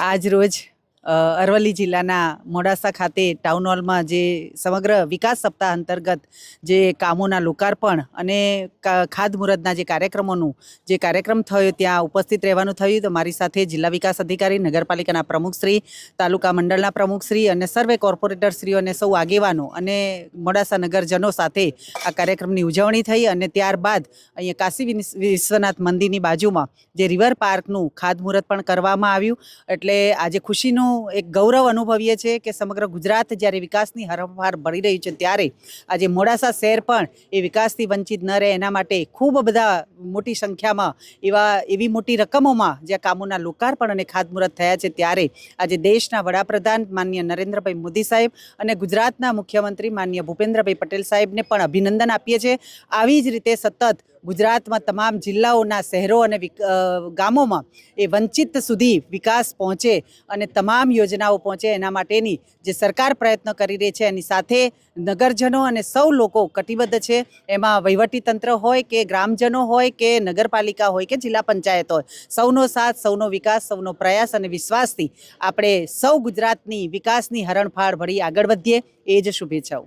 આજ રોજ અરવલ્લી જિલ્લાના મોડાસા ખાતે ટાઉન હોલમાં જે સમગ્ર વિકાસ સપ્તાહ અંતર્ગત જે કામોના લોકાર્પણ અને ખાતમુહૂર્તના જે કાર્યક્રમોનું જે કાર્યક્રમ થયો ત્યાં ઉપસ્થિત રહેવાનું થયું. તો મારી સાથે જિલ્લા વિકાસ અધિકારી, નગરપાલિકાના પ્રમુખશ્રી તાલુકા મંડળના પ્રમુખશ્રી અને સર્વે કોર્પોરેટરશ્રીઓ અને સૌ આગેવાનો અને મોડાસા નગરજનો સાથે આ કાર્યક્રમની ઉજવણી થઈ અને ત્યારબાદ અહીંયા કાશી વિશ્વનાથ મંદિરની બાજુમાં જે રિવર પાર્કનું ખાતમુહૂર્ત પણ કરવામાં આવ્યું. એટલે આજે ખુશીનું એક ગૌરવ અનુભવીએ છીએ કે સમગ્ર ગુજરાત જ્યારે વિકાસની હરફાર ભળી રહ્યું છે, ત્યારે આજે મોડાસા શહેર પણ એ વિકાસથી વંચિત ન રહે. એના માટે ખૂબ બધા મોટી સંખ્યામાં એવા, એવી મોટી રકમોમાં જ્યાં કામોના લોકાર્પણ અને ખાતમુહૂર્ત થયા છે, ત્યારે આજે દેશના વડાપ્રધાન માન્ય નરેન્દ્રભાઈ મોદી સાહેબ અને ગુજરાતના મુખ્યમંત્રી માન્ય ભૂપેન્દ્રભાઈ પટેલ સાહેબને પણ અભિનંદન આપીએ છીએ. આવી જ રીતે સતત ગુજરાતમાં તમામ જિલ્લાઓના શહેરો અને ગામોમાં એ વંચિત સુધી વિકાસ પહોંચે અને તમામ યોજનાઓ પહોંચે એના માટેની જે સરકાર પ્રયત્ન કરી રહી છે, એની સાથે નગરજનો અને સૌ લોકો કટિબદ્ધ છે. એમાં વહીવટીતંત્ર હોય કે ગ્રામજનો હોય કે નગરપાલિકા હોય કે જિલ્લા પંચાયત હોય, સૌનો સાથ, સૌનો વિકાસ, સૌનો પ્રયાસ અને વિશ્વાસથી આપણે સૌ ગુજરાતની વિકાસની હરણફાળ ભળી આગળ વધીએ. એ જ શુભેચ્છાઓ.